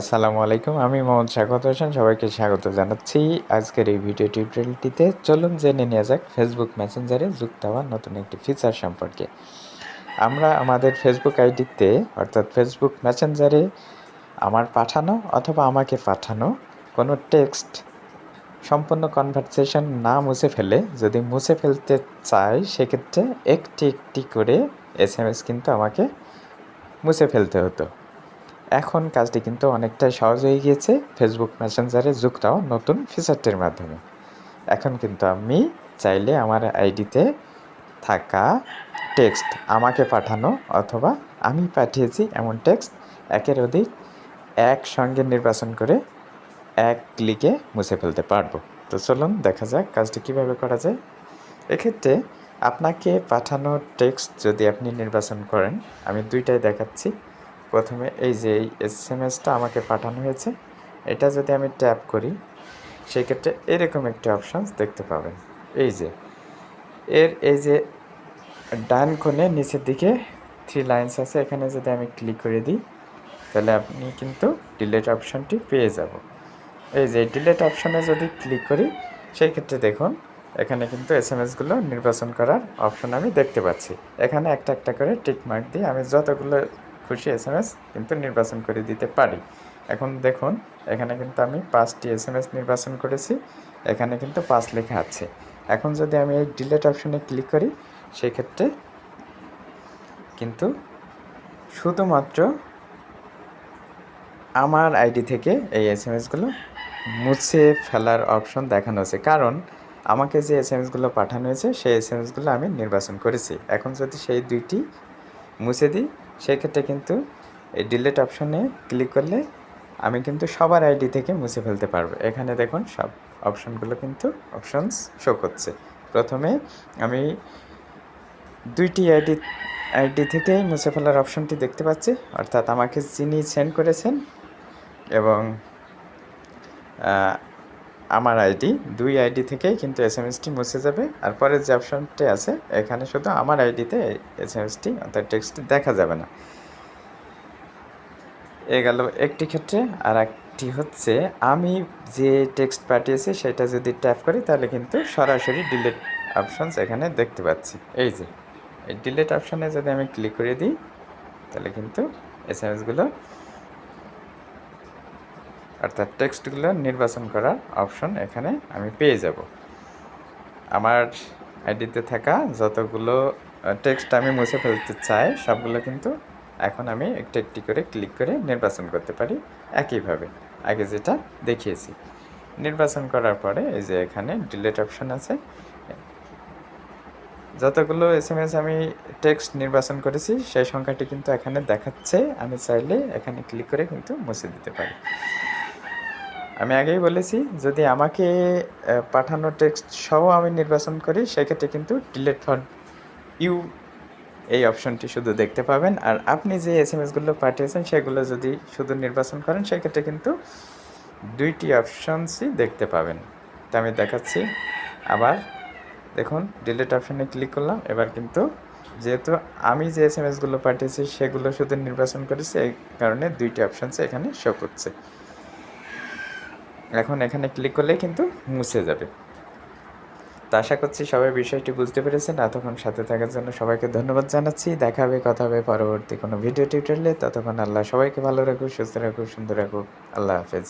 আসসালামু আলাইকুম, আমি মোহাম্মদ স্বাগত হোসেন, সবাইকে স্বাগত জানাচ্ছি। আজকের এই ভিডিও টিউটোরিয়ালটিতে চলুন জেনে নেওয়া যাক ফেসবুক মেসেঞ্জারে যুক্ত হওয়া নতুন একটি ফিচার সম্পর্কে। আমরা আমাদের ফেসবুক আইডিতে অর্থাৎ ফেসবুক মেসেঞ্জারে আমার পাঠানো অথবা আমাকে পাঠানো কোনো টেক্সট সম্পূর্ণ কনভারসেশন না মুছে ফেলে, যদি মুছে ফেলতে চাই, সেক্ষেত্রে একটি একটি করে এস এম এস কিন্তু আমাকে মুছে ফেলতে হতো। এখন কাজটি কিন্তু অনেকটাই সহজ হয়ে গিয়েছে। ফেসবুক মেসেঞ্জারে যুক্ত নতুন ফিচারটির মাধ্যমে। এখন কিন্তু আমি চাইলে আমার আইডিতে থাকা টেক্সট আমাকে পাঠানো অথবা আমি পাঠিয়েছি এমন টেক্সট একের অধিক একসঙ্গে নির্বাচন করে এক ক্লিকে মুছে ফেলতে পারব। তো চলুন দেখা যাক কাজটি কীভাবে করা যায়। এক্ষেত্রে আপনাকে পাঠানো টেক্সট যদি আপনি নির্বাচন করেন, আমি দুইটাই দেখাচ্ছি। প্রথমে এই যে এই এস এম এসটা আমাকে পাঠানো হয়েছে, এটা যদি আমি ট্যাপ করি, সেক্ষেত্রে এরকম একটি অপশানস দেখতে পাবেন। এই যে, এর এই যে ডান কোণে নিচের দিকে থ্রি লাইন্স আছে, এখানে যদি আমি ক্লিক করে দিই, তাহলে আপনি কিন্তু ডিলেট অপশানটি পেয়ে যাব। এই যে ডিলেট অপশানে যদি ক্লিক করি সেই ক্ষেত্রে দেখুন, এখানে কিন্তু এস এম এসগুলো নির্বাচন করার অপশন আমি দেখতে পাচ্ছি। এখানে একটা একটা করে টিক মার্ক দিয়ে আমি যতগুলো খুশি এস এম এস কিন্তু নির্বাচন করে দিতে পারি। এখন দেখুন, এখানে কিন্তু আমি পাঁচটি এস এম এস নির্বাচন করেছি, এখানে কিন্তু পাঁচ লেখা আছে। এখন যদি আমি এই ডিলেট অপশনে ক্লিক করি সেক্ষেত্রে কিন্তু শুধুমাত্র আমার আইডি থেকে এই এস এম এসগুলো মুছে ফেলার অপশন দেখানো হয়েছে কারণ আমাকে যে এস এম এসগুলো পাঠানো হয়েছে, সেই এস এম এসগুলো আমি নির্বাচন করেছি। এখন যদি সেই দুইটি মুছে দিই সেক্ষেত্রে কিন্তু এই ডিলেট অপশনে ক্লিক করলে আমি কিন্তু সবার আইডি থেকে মুছে ফেলতে পারব। এখানে দেখুন সব অপশনগুলো কিন্তু অপশনস শো করছে। প্রথমে আমি দুইটি আইডি আইডি থেকেই মুছে ফেলার অপশনটি দেখতে পাচ্ছি। অর্থাৎ আমাকে যিনি সেন্ড করেছেন এবং আমার আইডি দুই আইডি থেকেই কিন্তু এস এম এসটি মুছে যাবে। আর পরের যে অপশনটি আছে, এখানে শুধু আমার আইডিতে এস এম এসটি অর্থাৎ টেক্সটটি দেখা যাবে না। এ গেল একটি ক্ষেত্রে। আর একটি হচ্ছে, আমি যে টেক্সট পাঠিয়েছি, সেটা যদি ট্যাপ করি, তাহলে কিন্তু সরাসরি ডিলেট অপশনস এখানে দেখতে পাচ্ছি। এই যে, এই ডিলেট অপশানে যদি আমি ক্লিক করে দিই, তাহলে কিন্তু এস এম এসগুলো অর্থাৎ টেক্সটগুলো নির্বাচন করার অপশন এখানে আমি পেয়ে যাব। আমার আইডিতে থাকা যতগুলো টেক্সট আমি মুছে ফেলতে চাই, সবগুলো কিন্তু এখন আমি একটি একটি করে ক্লিক করে নির্বাচন করতে পারি একইভাবে। আগে যেটা দেখিয়েছি। নির্বাচন করার পরে এই যে এখানে ডিলেট অপশন আছে। যতগুলো এস এম এস আমি টেক্সট নির্বাচন করেছি, সেই সংখ্যাটি কিন্তু এখানে দেখাচ্ছে। আমি চাইলে এখানে ক্লিক করে কিন্তু মুছে দিতে পারি। আমি আগেই বলেছি, যদি আমাকে পাঠানো টেক্সট সহ আমি নির্বাচন করি, সেক্ষেত্রে কিন্তু ডিলেট ফর ইউ এই অপশনটি শুধু দেখতে পাবেন। আর আপনি যে এস এম এসগুলো পাঠিয়েছেন, সেগুলো যদি শুধু নির্বাচন করেন, সেক্ষেত্রে কিন্তু দুইটি অপশনসই দেখতে পাবেন। তা আমি দেখাচ্ছি। আবার দেখুন ডিলেট অপশানে ক্লিক করলাম। এবার কিন্তু যেহেতু আমি যে এস এম এসগুলো পাঠিয়েছি, সেগুলো শুধু নির্বাচন করেছি, এই কারণে দুইটি অপশানস এখানে শো করছে। এখন এখানে ক্লিক করলে কিন্তু মুছে যাবে। তো আশা করছি সবাই বিষয়টি বুঝতে পেরেছেন। এতক্ষণ সাথে থাকার জন্য সবাইকে ধন্যবাদ জানাচ্ছি। দেখা হবে, কথা হবে পরবর্তী কোনো ভিডিও টিউটোরিয়ালে ততক্ষণ আল্লাহ সবাইকে ভালো রাখুক, সুস্থ রাখুক, সুন্দর রাখুক। আল্লাহ হাফেজ।